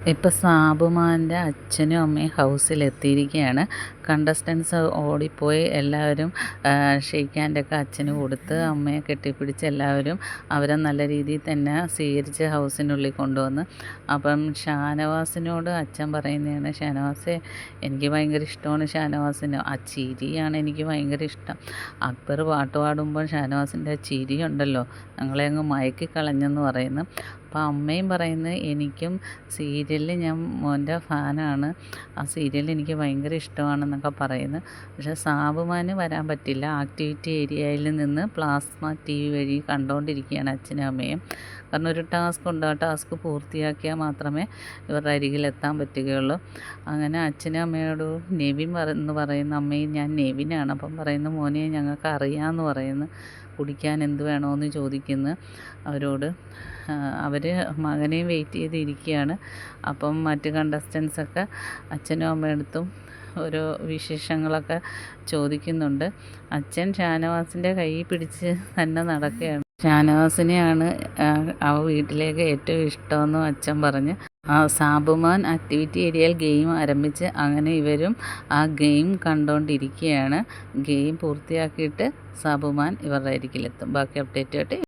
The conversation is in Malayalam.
ഇപ്പം സാബുമാന്റെ അച്ഛനും അമ്മയും ഹൗസിലെത്തിയിരിക്കുകയാണ്. കണ്ടസ്റ്റൻസ് ഓടിപ്പോയി. എല്ലാവരും ഷെയ്ക്ക് ഹാൻഡൊക്കെ അച്ഛന് കൊടുത്ത് അമ്മയെ കെട്ടിപ്പിടിച്ച് എല്ലാവരും അവരെ നല്ല രീതിയിൽ തന്നെ സ്വീകരിച്ച് ഹൗസിനുള്ളിൽ കൊണ്ടുവന്ന്. അപ്പം ഷാനവാസിനോട് അച്ഛൻ പറയുന്നതാണ് ഷാനവാസെ എനിക്ക് ഭയങ്കര ഇഷ്ടമാണ് ഷാനവാസിന്. ആ ചിരിയാണ് എനിക്ക് ഭയങ്കര ഇഷ്ടം. അക്ബർ പാട്ട് പാടുമ്പോൾ ഷാനവാസിന്റെ ആ ഉണ്ടല്ലോ ഞങ്ങളെ അങ്ങ് മയക്കി കളഞ്ഞെന്ന് പറയുന്നു. അപ്പോൾ അമ്മയും പറയുന്നത് എനിക്കും സീരിയലിൽ ഞാൻ മോന്റെ ഫാനാണ്. ആ സീരിയൽ എനിക്ക് ഭയങ്കര ഇഷ്ടമാണെന്നൊക്കെ പറയുന്നു. പക്ഷേ സാബുമാന് വരാൻ പറ്റില്ല. ആക്ടിവിറ്റി ഏരിയയിൽ നിന്ന് പ്ലാസ്മ ടി വി വഴി കണ്ടുകൊണ്ടിരിക്കുകയാണ് അച്ഛനും അമ്മയും. കാരണം ഒരു ടാസ്ക് ഉണ്ട്. ആ ടാസ്ക് പൂർത്തിയാക്കിയാൽ മാത്രമേ ഇവരുടെ അരികിലെത്താൻ പറ്റുകയുള്ളൂ. അങ്ങനെ അച്ഛനും അമ്മയോട് നെവിൻ എന്ന് പറയുന്ന അമ്മയും ഞാൻ നെവിനാണ്. അപ്പം പറയുന്ന മോനെ ഞങ്ങൾക്ക് അറിയാമെന്ന് പറയുന്നു. കുടിക്കാൻ എന്ത് വേണമെന്ന് ചോദിക്കുന്നു അവരോട്. അവർ മകനെയും വെയിറ്റ് ചെയ്തിരിക്കുകയാണ്. അപ്പം മറ്റ് കണ്ടസ്റ്റൻസൊക്കെ അച്ഛനും അമ്മയടുത്തും ഓരോ വിശേഷങ്ങളൊക്കെ ചോദിക്കുന്നുണ്ട്. അച്ഛൻ ഷാനവാസിന്റെ കൈ പിടിച്ച് തന്നെ നടക്കുകയാണ്. ഷാനവാസിനെയാണ് ആ വീട്ടിലേക്ക് ഏറ്റവും ഇഷ്ടമെന്ന് അച്ഛൻ പറഞ്ഞ്. സാബുമാൻ ആക്ടിവിറ്റി ഏരിയയിൽ ഗെയിം ആരംഭിച്ച് അങ്ങനെ ഇവരും ആ ഗെയിം കണ്ടുകൊണ്ടിരിക്കുകയാണ് ഗെയിം പൂർത്തിയാക്കിയിട്ട് സാബുമാൻ ഇവരുടെ അരികിലെത്തും. ബാക്കി അപ്ഡേറ്റ് ആയിട്ട്